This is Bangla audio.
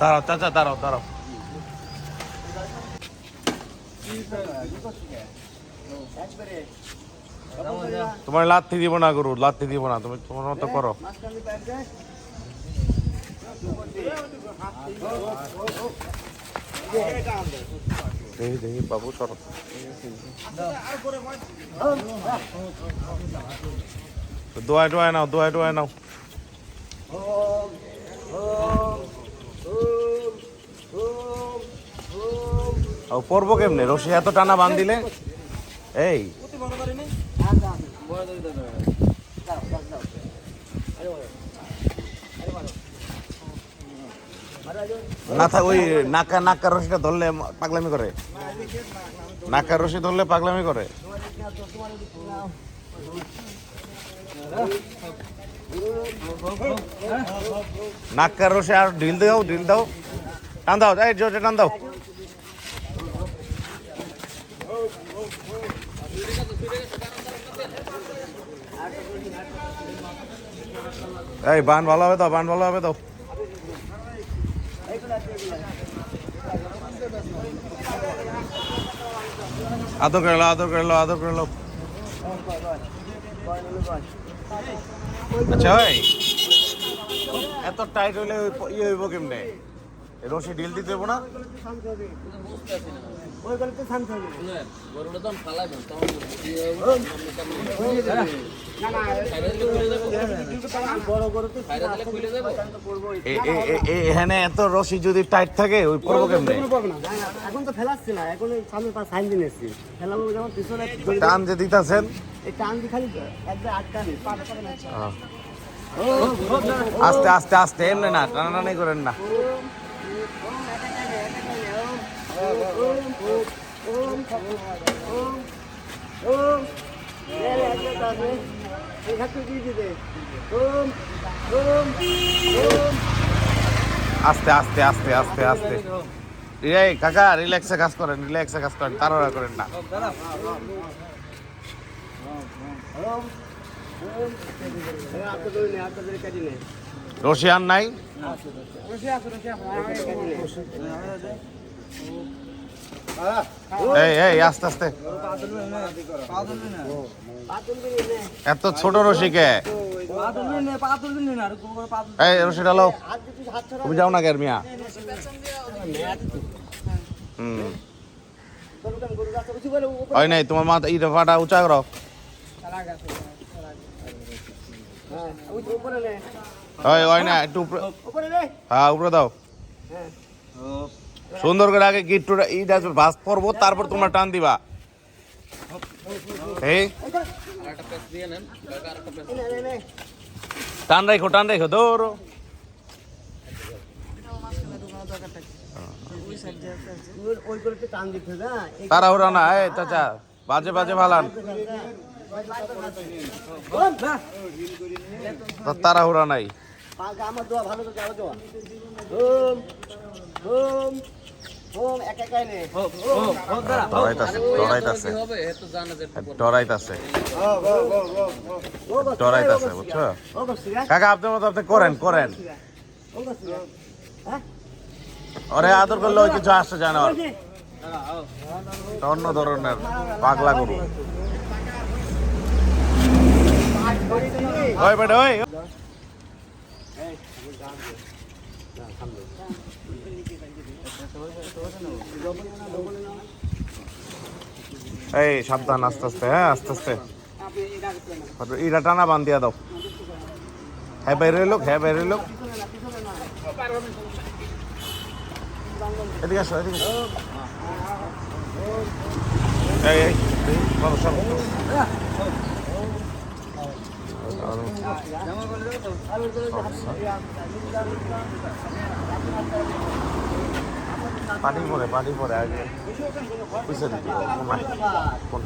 দাঁড়াও, চাচা, দাঁড়াও দাঁড়াও। তোমার লাত্তি দিব না, গরু লাত্তি দিব না, তুমি তোমার মতো করো। দেখি দেখি বাবু সরো দোয়াই দোয়াই নাও দোয়াই দোয়াই নাও। ও পড়ব কেমনে? রশি এত টানা বান দিলে এই। না থাক ওই নাকা নাকা রশিটা ধরলে পাগলামি করে। নাকার রশি ধরলে পাগলামি করে। নাকার রশি আর ঢিল দাও ঢিল দাও। টান দাও, এই জোরে টান দাও। এই বান ভালো হবে দাও বান ভালো হবে দাও আদর করে লো আদর করে লো আদর করে লো। আচ্ছা ভাই এত টাইট প- ইয়ে হইব কেমনে? রসি ঢিল দিতে হইব না? ওই গরুটা তখন ইয়ে এখানে এত রশি যদি টাইট থাকে ওই পড়ব কেমনে এখন তো ফেলাচ্ছি না এখন সামনে পাঁচ সাইন দিন এসছি ফেলাবো যেমন পিছনে টান যে দিতেছেন এই টান দিয়ে খালি একবার আটকানি। আস্তে আস্তে আস্তে এমনি না টানাটানি করেন না আস্তে আস্তে আস্তে আস্তে আস্তে। এই কাকা রিল্যাক্সে কাজ করেন রিল্যাক্সে কাজ করেন, তাড়াহুড়া করেন না। ওম ওম এই হাতে ধরে নে হাতে ধরে কাটি নে রশি আর নাই? এই এই, আস্তে আস্তে। এত ছোট রশি কে এই রশি ডালো হাত দিয়ে হাত ছড়া তুমি যাও না মিয়া? হুম। উপরে ওই নাই, তোমার মাথা, ইটা ফাটা উঁচা করো। ওই ওই না, একটু উপরে হ্যাঁ উপরে দাও। সুন্দর করে আগে গিট্টুটা ইটা ভাস পরবো, তারপর তোমরা টান দিবা। টান রাখো টান রাখো দৌড়ো তাড়াহুড়া বাজে বাজে নাই। কাকা আপনার মতো আপনি করেন করেন হ্যাঁ আদর করলে ওই কিছু ওর। এটা অন্য ধরনের পাগলা গরু ওই বেটা ওই এই, সাবধান, আস্তে আস্তে হ্যাঁ আস্তে আস্তে। ইটা টানা বান দিয়া দাও। হ্যাঁ বাইরে লোক হ্যাঁ বাইরে লোক। এদিকে আসো, এদিকে। এই এই পানি পরে পানি পরে আগে পয়সা দিতে কোন